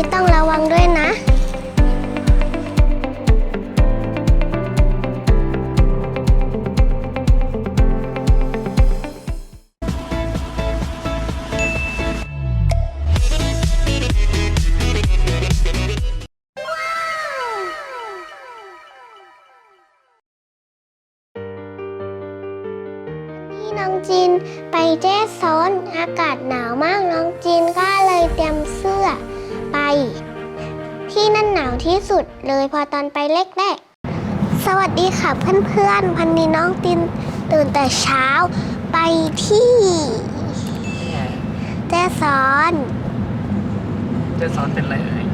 ี้ต้องระวังด้วยนะ นี่น้องจีนไปเจ๊ซ้อนอากาศหนาวมากน้องจีนก็เลยเตรียมเสื้อ ไป ที่นั่นหนาวที่สุดเลยพอตอนไปแรกๆ สวัสดีค่ะเพื่อนๆ วันนี้น้องจีนตื่นแต่เช้าไปที่แจ้ซ้อน จะสอนเป็นอะไรเอ่ย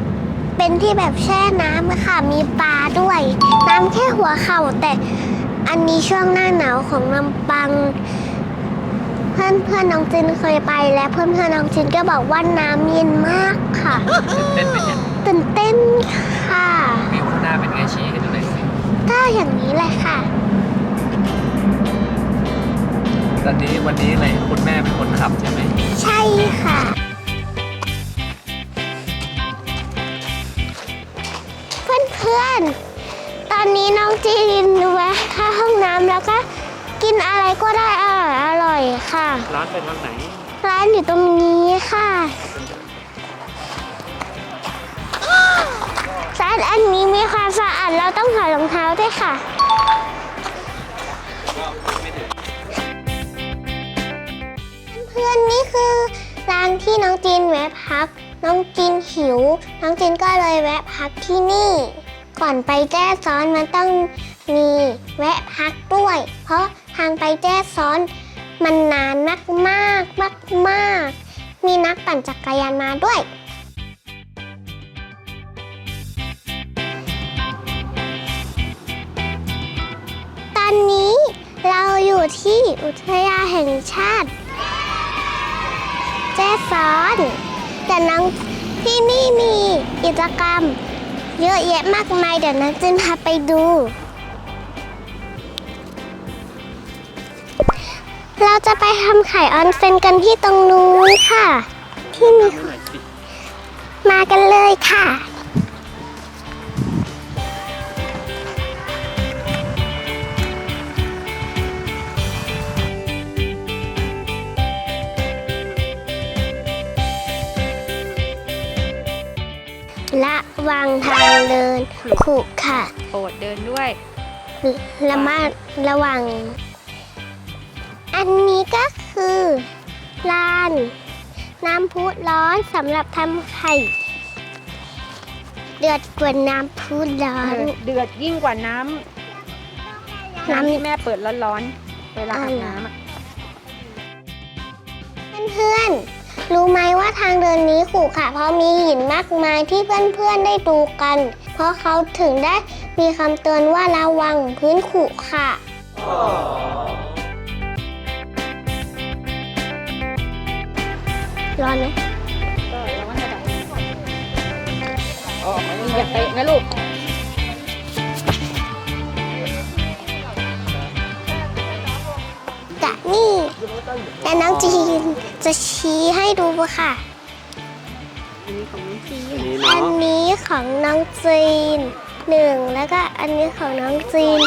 เป็นที่แบบแช่น้ำค่ะ มีปลาด้วย น้ำแค่หัวเข่าแต่อันนี้ช่วงหน้าหนาวของลำปัง เพื่อนเพื่อนๆน้องจินเคยไปและเพื่อนเพื่อนๆน้องจินก็บอกว่าน้ำเย็นมากค่ะเต้นเป็นยังตื่นเต้นค่ะวิวข้างหน้าเป็นไงชี้ให้ดูหน่อยสิก็อย่างนี้แหละค่ะตอนนี้วันนี้เลยคุณแม่เป็นคนขับใช่ไหมใช่ค่ะเพื่อนๆตอนนี้น้องจีนแวะเข้าห้องน้ำแล้วก็ กินอะไรก็ได้อร่อยอร่อยๆค่ะ ร้านไปทางไหนร้านอยู่ตรงนี้ค่ะร้านอันนี้มีความสะอาดเราต้องถอดรองเท้าด้วยค่ะ เพื่อนๆนี่คือร้านที่น้องจีนแวะพัก น้องจีนหิว น้องจีนก็เลยแวะพักที่นี่ ก่อนไปแจ้ซ้อนมันต้องมีแวะพักด้วย เพราะ ทางไปแจ้ซ้อน มันนานมากมากมากมากมีนักปั่นจักรยานมาด้วย ตอนนี้เราอยู่ที่อุทยานแห่งชาติ แจ้ซ้อน แต่น้องที่นี่มีกิจกรรม เยอะแยะมากมายเดี๋ยวน้องจินพาไปดู เราจะไปทำไข่ออนเซนกันที่ตรงนู้นค่ะ ที่มีดูหน่อยสิมากันเลยค่ะละวางทางเดินขรุขระโปรดเดินด้วย ระมัดระวัง อันนี้ก็คือลาน น้ำพุร้อนสำหรับทำไข่ เดือดกว่าน้ำพุร้อน เดือดยิ่งกว่าน้ำน้ำน้ำที่แม่เปิดร้อนๆเวลาอาบน้ำอะเพื่อนๆ รู้ไหมว่าทางเดินนี้ขรุขระเพราะมีหินมากมายที่เพื่อนๆ ได้ดูกัน เพราะเขาถึงได้มีคำเตือนว่าระวังพื้นขรุขระ ร้อนไหมก็ระวังระดับอย่าเตะนะลูกจะนี่แต่น้องจีนจะชี้ให้ดูค่ะอันนี้ของน้องซีอันนี้ของน้องจีนหนึ่งแล้วก็อันนี้ของน้องจีน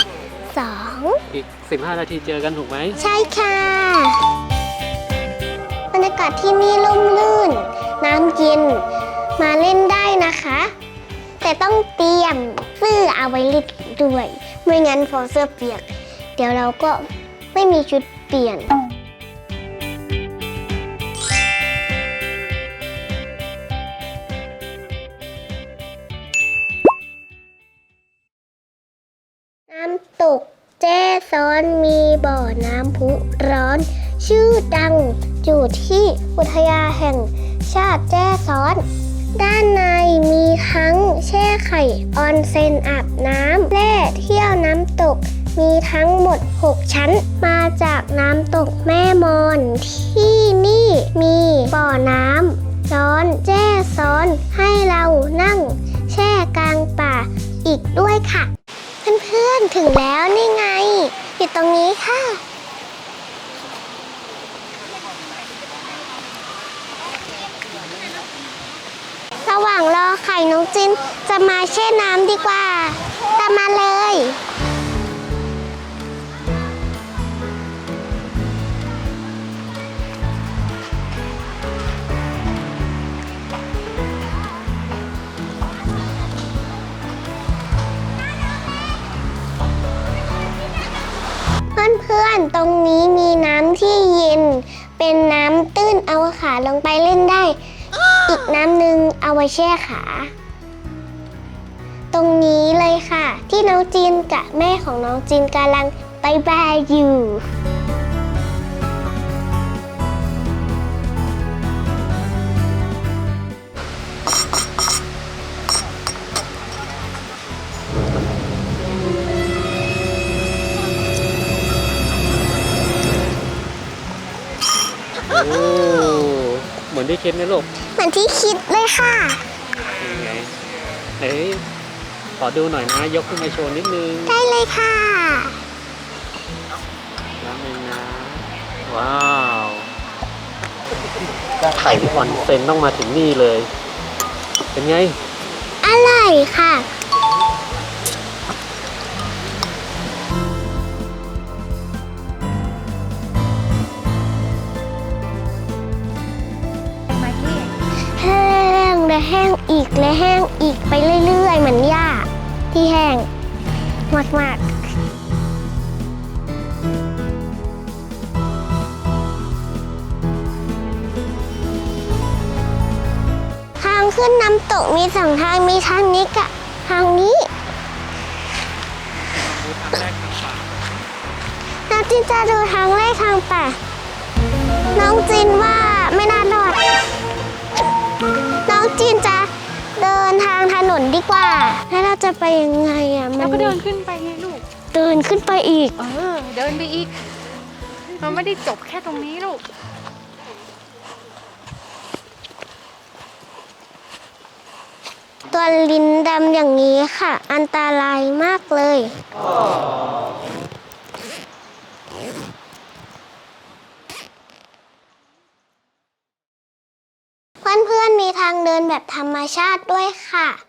สองอีก 15 นาทีเจอกันถูกไหม ใช่ค่ะบ รรยากาศที่นี่ร่มรื่น น้ำเย็น มาเล่นได้นะคะ แต่ต้องเตรียมเสื้อเอาไว้เล่นด้วย ไม่งั้นพอเสื้อเปียก เดี๋ยวเราก็ไม่มีชุดเปลี่ยนน้ำตกแจ้ซ้อนมีบ่อน้ำพุร้อน ชื่อดัง อยู่ที่อุทยาแห่งชาติแจ้ซ้อน ด้านในมีทั้งแช่ไข่ออนเซนอาบน้ำแร่เที่ยวน้ำตก มีทั้งหมด 6 ชั้นมาจากน้ำตกแม่มอนที่นี่มีบ่อน้ำร้อนแจ้ซ้อนให้เรานั่ง แช่กลางป่าอีกด้วยค่ะ เพื่อนๆถึงแล้วนี่ไง อยู่ตรงนี้ค่ะ ระหว่างรอไข่น้องจินจะมาแช่น้ำดีกว่า ตามมาเลย เพื่อนๆ ตรงนี้มีน้ำที่เย็น เป็นน้ำตื้นเอาขาลงไปเล่นได้ น้ำหนึ่งเอาไว้แช่ขา ตรงนี้เลยค่ะ ที่น้องจีนกับแม่ของน้องจีนกำลังไปบายอยู่โอ้เหมือนที่คิดไหมลูก เหมือนที่คิดเลยค่ะยังไงไหนขอดูหน่อยนะ ยกขึ้นมาโชว์นิดนึงได้เลยค่ะ น้ำหนึ่งนะ ว้าวไข่ออนเซนต้องมาถึงนี่เลย เป็นไง อร่อยค่ะ และแห้งอีกและแห้งอีกไปเรื่อยๆ เหมือนหญ้าที่แห้งมากๆทางขึ้นน้ำตกมีสองทางมีทางนี้กับทางนี้น้องจินจะดูทางแรกทางป่าน้องจิน นนดีกว่า แล้วเราจะไปยังไงอะ มัเราก็เดินขึ้นไปไงลูกเดินขึ้นไปอีก เออ เดินไปอีกเราไม่ได้จบแค่ตรงนี้ลูก ตัวลิ้นดำอย่างนี้ค่ะ อันตรายมากเลย เพื่อนๆมีทางเดินแบบธรรมชาติด้วยค่ะ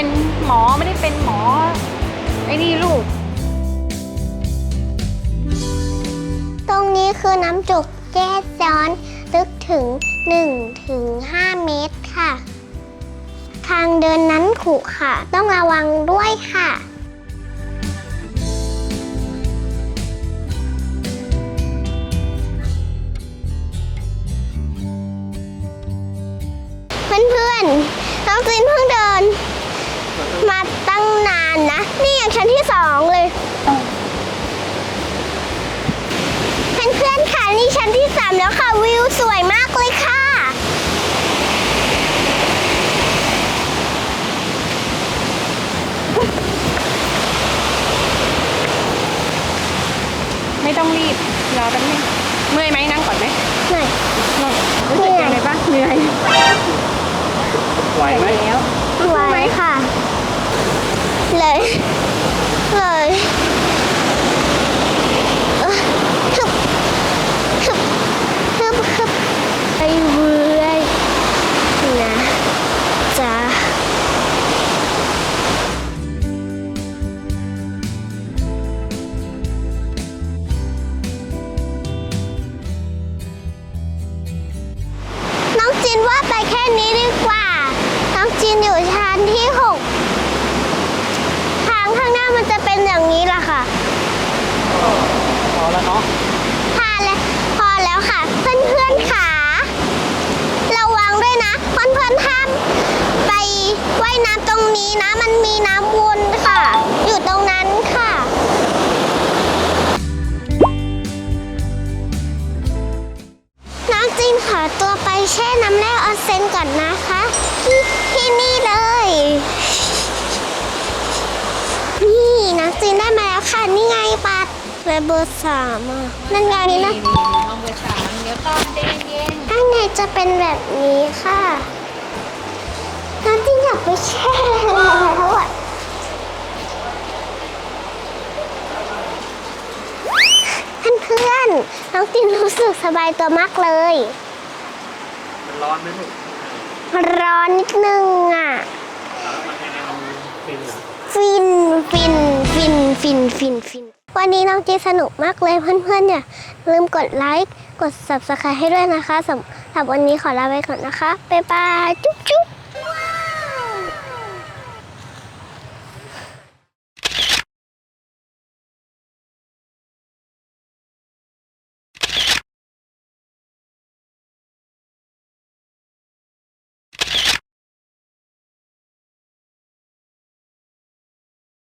เป็นหมอไม่ได้เป็นหมอไอ้นี่ลูก ตรงนี้คือน้ำจุกแก้ซ้อนลึกถึง1ถึง5เมตรค่ะ ทางเดินนั้นขรุค่ะต้องระวังด้วยค่ะ เพื่อนๆน้องจีนเพิ่งเดิน มาตั้งนานนะ นี่อย่างชั้นที่สองเลย เพื่อนๆค่ะนี่ชั้นที่สามแล้วค่ะ วิวสวยมากเลยค่ะ ไม่ต้อง รีบรอแป๊บนึงเมื่อยไหมนั่งก่อนไหมหน่อยนั่งรู้สึกยังไงบ้างเหนื่อยไหวไหมแล้วไหวค่ะ เลยเลยเอ้อฮึบฮึบฮึบฮึบไปเรื่อ แล้วเนาะพาแล้วพอแล้วค่ะ เพื่อนๆขาระวังด้วยนะเพื่อนๆห้ามไปว่ายน้ำตรงนี้นะ มันมีน้ำวนค่ะ อยู่ตรงนั้นค่ะ น้องจินขอตัวไปแช่น้ำแร่ออนเซนก่อนนะคะที่ที่นี่เลย นี่น้องจินได้มาแล้วค่ะ นี่ไงป เลยเบอร์สามอะนั่นไงนี่นะมองเบอร์สามเดี๋ยวตอนเย็นนั่นไงจะเป็นแบบนี้ค่ะน้ำจิ้มอยากไปแช่แล้วอะเพื่อนๆน้องตินรู้สึกสบายตัวมากเลย มันร้อนไหมลูกร้อนนิดนึงอะมันยังไงมันฟินเหรอฟิน ฟิน ฟิน ฟิน ฟิน ฟิน วันนี้น้องจีสนุกมากเลยเพื่อนๆอย่าลืมกดไลค์ กด subscribe ให้ด้วยนะคะสำหรับวันนี้ขอลาไปก่อนนะคะ บ๊ายบาย จุ๊บจุ๊บ